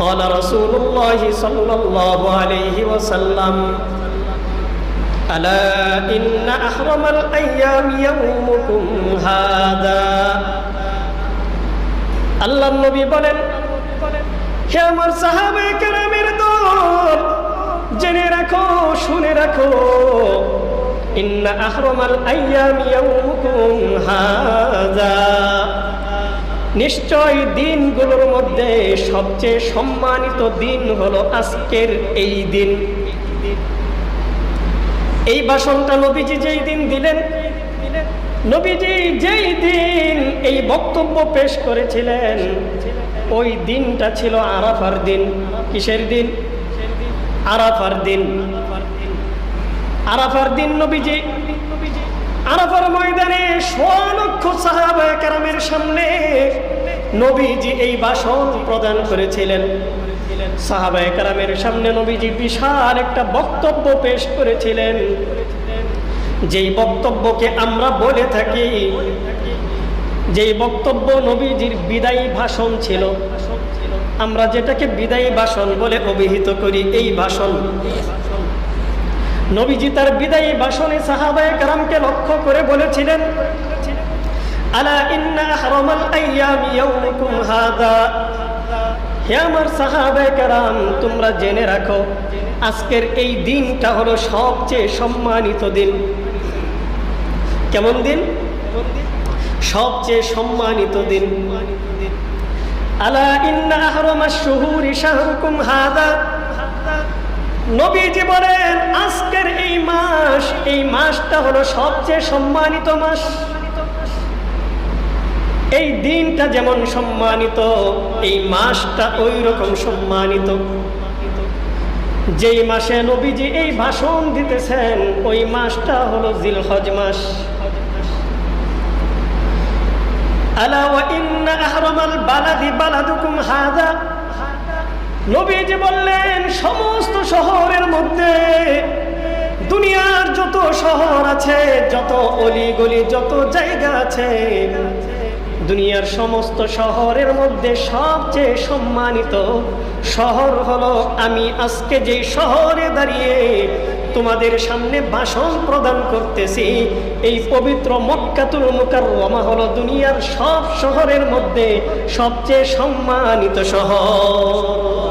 قال رسول الله صلى الله عليه وسلم ألا إن أحرم الأيام يومكم هذا আল্লাহ নবী বলেন হে আমার সাহাবে কেরামের দল জেনে রাখো শুনে রাখো ইন্না আহরমাল আইয়াম ইয়াউমুকুম হাযা নিশ্চয় দিনগুলোর মধ্যে সবচেয়ে সম্মানিত দিন হলো আজকের এই দিন। এই ভাষণটা নবীজি যেই দিন দিলেন, নবীজি যেই দিন এই বক্তব্য পেশ করেছিলেন, ওই দিনটা ছিল আরাফার দিন। কিসের দিন? আরাফার দিন। আরাফার দিন নবীজি আরাফার ময়দানে সোয়ালক্ষ সাহাবায়ে কেরামের সামনে নবীজি এই ভাষণ প্রদান করেছিলেন। সাহাবায়ে কেরামের সামনে নবীজি বিশাল একটা বক্তব্য পেশ করেছিলেন। যেই বক্তব্যকে আমরা বলে থাকি, যেই বক্তব্য নবীজির বিদায়ী ভাষণ ছিল, আমরা যেটাকে বিদায়ী ভাষণ বলে অভিহিত করি, এই ভাষণ। নবীজি তার বিদায়ী ভাষণে সাহাবায় কারামকে লক্ষ্য করে বলেছিলেন, আলা ইন্না হাদা। কারাম, তোমরা জেনে রাখো, আজকের এই দিনটা হলো সবচেয়ে সম্মানিত দিন। কেমন দিন? সবচেয়ে সম্মানিত দিন। আলা ইন্না হাদা। নবীজি বলেন আজকের এই মাস, এই মাসটা হলো সবচেয়ে সম্মানিত মাস। এই দিনটা যেমন সম্মানিত, এই মাসটা ওই রকম সম্মানিত। যেই মাসে নবীজি এই ভাষণ দিতেছেন, ওই মাসটা হলো জিলহজ মাস। আলা ওয়া ইন্না আহরামাল বালাদি বালাদুকুম হাদা। নবীজি বললেন, সমস্ত শহরের মধ্যে দুনিয়ার যত শহর আছে, যত অলি গলি যত জায়গা আছে, দুনিয়ার সমস্ত শহরের মধ্যে সবচেয়ে সম্মানিত শহর হলো, আমি আজকে যে শহরে দাঁড়িয়ে তোমাদের সামনে ভাষণ প্রদান করতেছি, এই পবিত্র মক্কাতুল মুকাররমা হলো দুনিয়ার সব শহরের মধ্যে সবচেয়ে সম্মানিত শহর।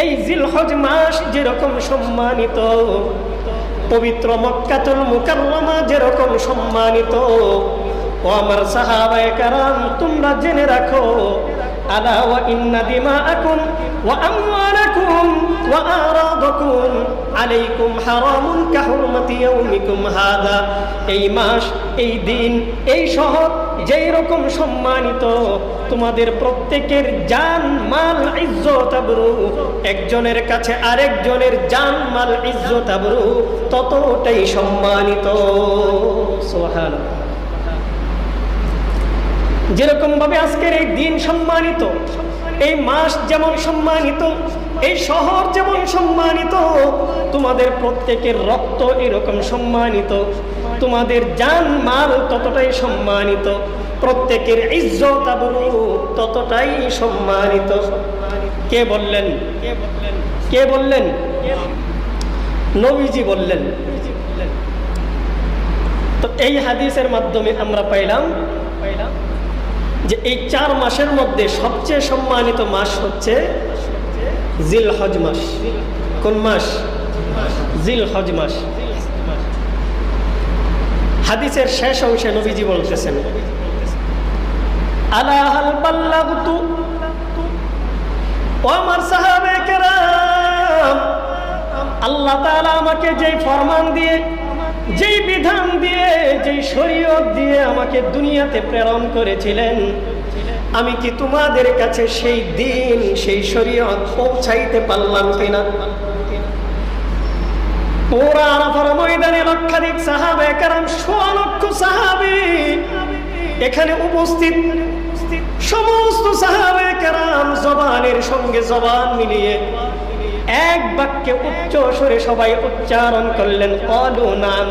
এই জিলহজ মাস যেরকম সম্মানিত, পবিত্র মক্কাতুল মুকাররমা যেরকম সম্মানিত, ও আমার সাহাবায়ে কারাম, তোমরা জেনে রাখো, আলা ওয়া ইন্না দিমাআকুম ওয়া আমওয়ালাকুম ওয়া আরাদাকুম, আলাইকুম হারামুন কাহুরমাতি ইয়াউমিকুম হাদা। এই মাস, এই দিন, এই শহর যেই রকম সম্মানিত তোমাদের প্রত্যেকের জান, মাল, ইজ্জত আবরু, একজনের কাছে আরেকজনের জান, মাল, ইজ্জত আবরু, ততটাই সম্মানিত। সুবহানাল্লাহ। যেরকম ভাবে আজকের এই দিন সম্মানিত, এই মাস যেমন সম্মানিত, এই শহর যেমন সম্মানিত, তোমাদের প্রত্যেকের রক্ত এরকম সম্মানিত। তোমাদের জান মাল ততটাই সম্মানিত, প্রত্যেকের ইজ্জত ততটাই সম্মানিত। কে বললেন? কে বললেন? নবীজি বললেন। তো এই হাদিসের মাধ্যমে আমরা পাইলাম যে এই চার মাসের মধ্যে সবচেয়ে সম্মানিত মাস হচ্ছে জিল হজ মাস। কোন মাস? জিল হজ মাস। হাদিসের শেষ অংশে নবীজি বলতেছেন আল্লাহ তাআলা আমাকে যেই ফরমান দিয়ে, যেই বিধান দিয়ে, যেই শরীয়ত দিয়ে আমাকে দুনিয়াতে প্রেরণ করেছিলেন, আমি কি তোমাদের কাছে সেই দিন, সেই শরীয়ত পৌঁছাইতে পারলাম কিনা? পুরা আরাফার ময়দানে লক্ষাধিক সাহাবে কারণ লক্ষ সাহাবি। এখানে উপস্থিত সমস্ত সাহাবে কারাম জবানের সঙ্গে জবান মিলিয়ে এক বাক্যে উচ্চ স্বরে সবাই উচ্চারণ করলেন, কলু নাম।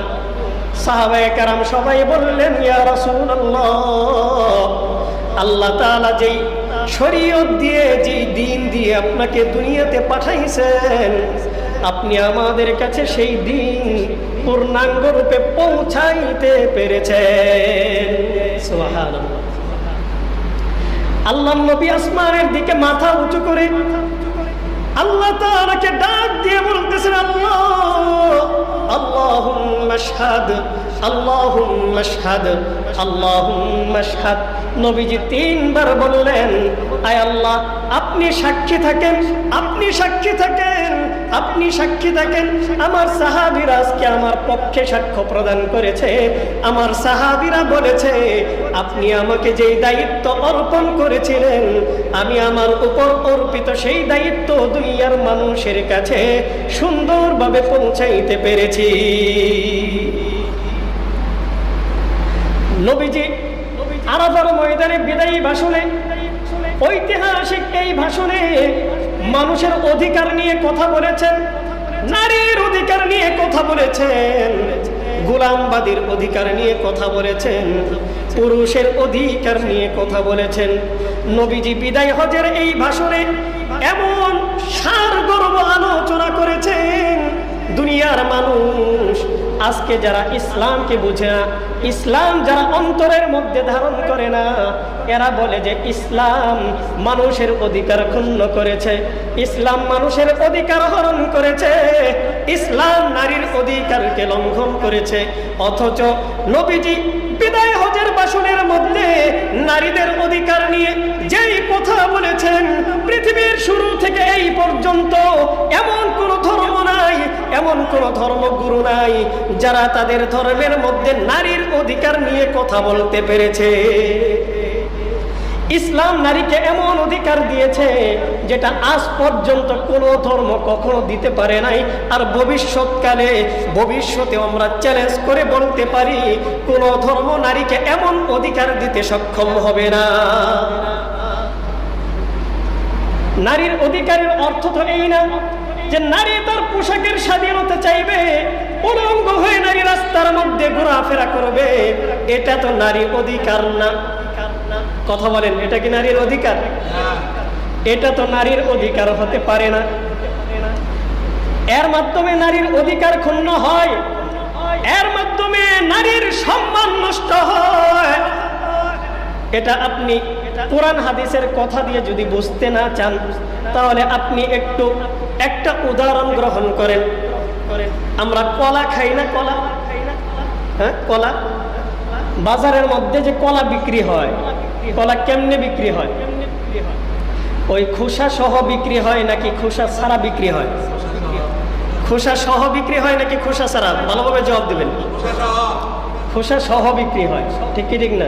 সাহাবায়ে কারাম সবাই বললেন, ইয়া রাসূলুল্লাহ। আল্লাহ তাআলা যেই শরীয়ত দিয়ে, যেই দিন দিয়ে আপনাকে দুনিয়াতে পাঠাইছেন আপনি আমাদের কাছে সেই দিন পূর্ণাঙ্গ রূপে পৌঁছাইতে পেরেছেন। আল্লাহ নবী আসমানের দিকে মাথা উঁচু করে আল্লাহ তাআলাকে ডাক দিয়ে বলতেছেন, আল্লাহ, আল্লাহুম্মা শাহাদ নবীজি তিনবার বললেন, আয় আল্লাহ, আপনি সাক্ষী থাকেন, আপনি সাক্ষী থাকেন। আপনি সাক্ষী থাকেন, আমার সাহাবীরা আজকে আমার পক্ষে সাক্ষ্য প্রদান করেছে। আমার সাহাবিরা বলেছে, আপনি আমাকে যেই দায়িত্ব অর্পণ করেছিলেন, আমি আমার উপর অর্পিত সেই দায়িত্ব দুনিয়ার মানুষের কাছে সুন্দরভাবে পৌঁছাইতে পেরেছি। নবীজি আরাফার ময়দানে বিদায়ী ভাষণে, ঐতিহাসিক এই ভাষণে মানুষের অধিকার নিয়ে কথা বলেছেন, নারীর অধিকার নিয়ে কথা বলেছেন, গোলামবাদীর অধিকার নিয়ে কথা বলেছেন, পুরুষের অধিকার নিয়ে কথা বলেছেন। নবীজি বিদায় হজের এই ভাষণে এমন সার গর্ব আলোচনা করেছেন, দুনিয়ার মানুষ আজকে যারা ইসলামকে বুঝে না, ইসলাম যারা অন্তরের মধ্যে ধারণ করে না এরা বলে যে ইসলাম মানুষের অধিকার ক্ষুণ্ণ করেছে। ইসলাম মানুষের অধিকার হরণ করেছে। ইসলাম নারীর অধিকারকে লঙ্ঘন করেছে। অথচ নবীজি বিদায় হজের বাসনের মধ্যে নারীদের অধিকার নিয়ে যেই কথা বলেছেন, পৃথিবীর শুরু থেকে এই পর্যন্ত এমন কোন ধর্ম নাই, এমন কোন ধর্মগুরু নাই যারা তাদের ধর্মের মধ্যে নারীর অধিকার নিয়ে কথা বলতে পেরেছে। ইসলাম নারীকে এমন অধিকার দিয়েছে যেটা আজ পর্যন্ত কোনো ধর্ম কখনো দিতে পারে নাই। আর ভবিষ্যৎকালে ভবিষ্যতে আমরা চ্যালেঞ্জ করে বলতে পারি, কোন ধর্ম নারীকে এমন অধিকার দিতে সক্ষম হবে না। নারীর অধিকারের অর্থ তো এই না যে নারী তার পোশাকের স্বাধীনতা চাইবে, উলঙ্গ হয়ে নারী রাস্তার মধ্যে ঘোরাফেরা করবে। এটা তো নারীর অধিকার না। কথা বলেন, এটা কি নারীর অধিকার? এটা তো নারীর অধিকার হতে পারে না। এর মাধ্যমে নারীর অধিকার ক্ষুণ্ণ হয়, এর মাধ্যমে নারীর সম্মান নষ্ট হয়। এটা আপনি কোরআন হাদিসের কথা দিয়ে যদি বুঝতে না চান, তাহলে আপনি একটু, একটা উদাহরণ গ্রহণ করেন। আমরা কলা খাই না কলা? হ্যাঁ কলা? বাজারের মধ্যে যে কলা বিক্রি হয় কলা কেমনে বিক্রি হয়? ওই খোসা সহ বিক্রি হয় নাকি খোসা ছাড়া বিক্রি হয়? খোসা সহ বিক্রি হয় নাকি খোসা ছাড়া? ভালোভাবে জবাব দেবেন। খোসা সহ বিক্রি হয়। ঠিক ঠিক না?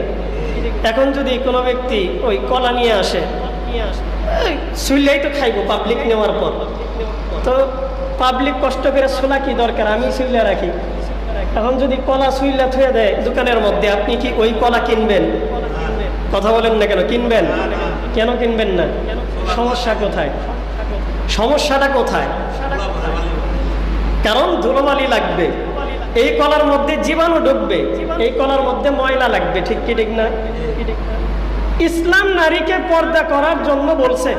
এখন যদি কোনো ব্যক্তি ওই কলা নিয়ে আসে এই, শুইলেই তো খাইবো পাবলিক নেওয়ার পর। তো পাবলিক কষ্ট করে শোলা কি দরকার? আমি শুইলে রাখি। এখন যদি কলা শুইলা থুয়ে দেয় দোকানের মধ্যে আপনি কি ওই কলা কিনবেন? কথা বলেন না কেন? কিনবেন? কেন কিনবেন না? সমস্যা কোথায়? সমস্যাটা কোথায়? কারণ ধুলোবালি লাগবে। এই কলার মধ্যে জীবাণু ঢুকবে। এই কলার মধ্যে ময়লা লাগবে। ঠিক কি, ঠিক না? ইসলাম নারীকে পর্দা করার জন্য বলছে।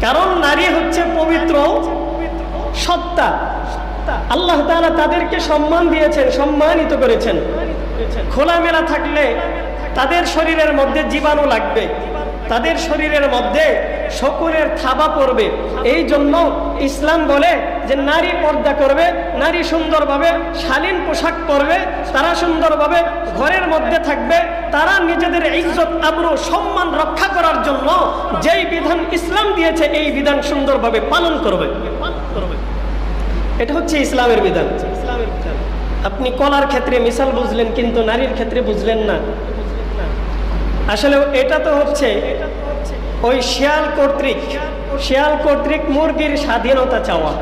কারণ নারী হচ্ছে পবিত্র সত্তা। আল্লাহ তাদেরকে সম্মান দিয়েছেন, সম্মানিত করেছেন। খোলামেলা থাকলে তাদের শরীরের মধ্যে জীবাণু লাগবে। তাদের শরীরের মধ্যে শকুনের থাবা পড়বে। এই জন্য ইসলাম বলে যে নারী পর্দা করবে, নারী সুন্দরভাবে শালীন পোশাক পরবে, তারা সুন্দরভাবে ঘরের মধ্যে থাকবে, তারা নিজেদের ইজ্জত, আবরু, সম্মান রক্ষা করার জন্য যেই বিধান ইসলাম দিয়েছে, এই বিধান সুন্দরভাবে পালন করবে। এটা হচ্ছে ইসলামের বিধান। আপনি কলার ক্ষেত্রে মিশাল বুঝলেন, কিন্তু নারীর ক্ষেত্রে বুঝলেন না। আসলে এটা তো হচ্ছে ওই শিয়াল কর্তৃক শিয়াল কর্তৃক মুরগির স্বাধীনতা চাওয়া।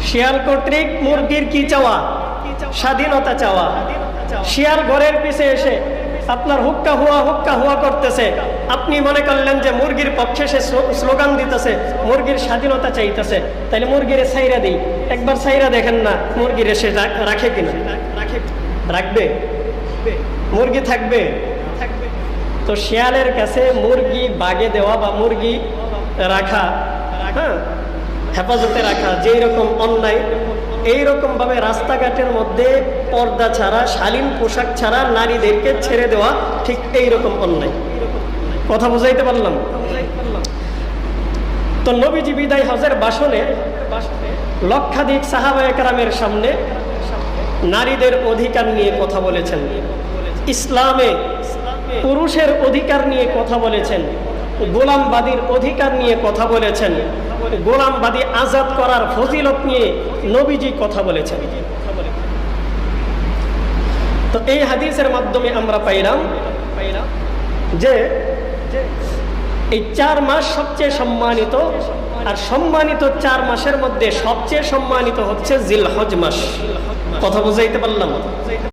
শিয়াল কর্তৃক মুরগির কি চাওয়া? স্বাধীনতা চাওয়া। শিয়াল ঘরের পিছে এসে আপনার হুক্কা হুয়া হুক্কা হুয়া করতেছে। আপনি মনে করলেন যে মুরগির পক্ষে সে স্লো- স্লোগান দিতেছে মুরগির স্বাধীনতা চাইতেছে। তাহলে মুরগির সাইরা দিই। একবার সাইরা দেখেন না মুরগির সে রাখ- রাখে কিনা? রাখবে। মুরগি থাকবে? তো শিয়ালের কাছে মুরগি বাগে দেওয়া বা মুরগি রাখা হ্যাঁ হেফাজতে রাখা, যেই রকম অন্যায় এইরকম ভাবে রাস্তাঘাটের মধ্যে পর্দা ছাড়া, শালীন পোশাক ছাড়া নারীদেরকে ছেড়ে দেওয়া ঠিক এই রকম অন্যায়। কথা বুঝাইতে পারলাম? তো নবীজি বিদায় হজের বাসনে লক্ষাধিক সাহাবা একরামের সামনে নারীদের অধিকার নিয়ে কথা বলেছেন। ইসলামে পুরুষের অধিকার নিয়ে কথা বলেছেন, গোলামবাদীর অধিকার নিয়ে কথা বলেছেন, গোলামবাদী আজাদ করার ফজিলত নিয়ে নবীজি কথা বলেছেন। তো এই হাদিসের মাধ্যমে আমরা পাইলাম যে এই চার মাস সবচেয়ে সম্মানিত আর সম্মানিত চার মাসের মধ্যে সবচেয়ে সম্মানিত হচ্ছে জিল হজ মাস। কথা বুঝাইতে পারলাম?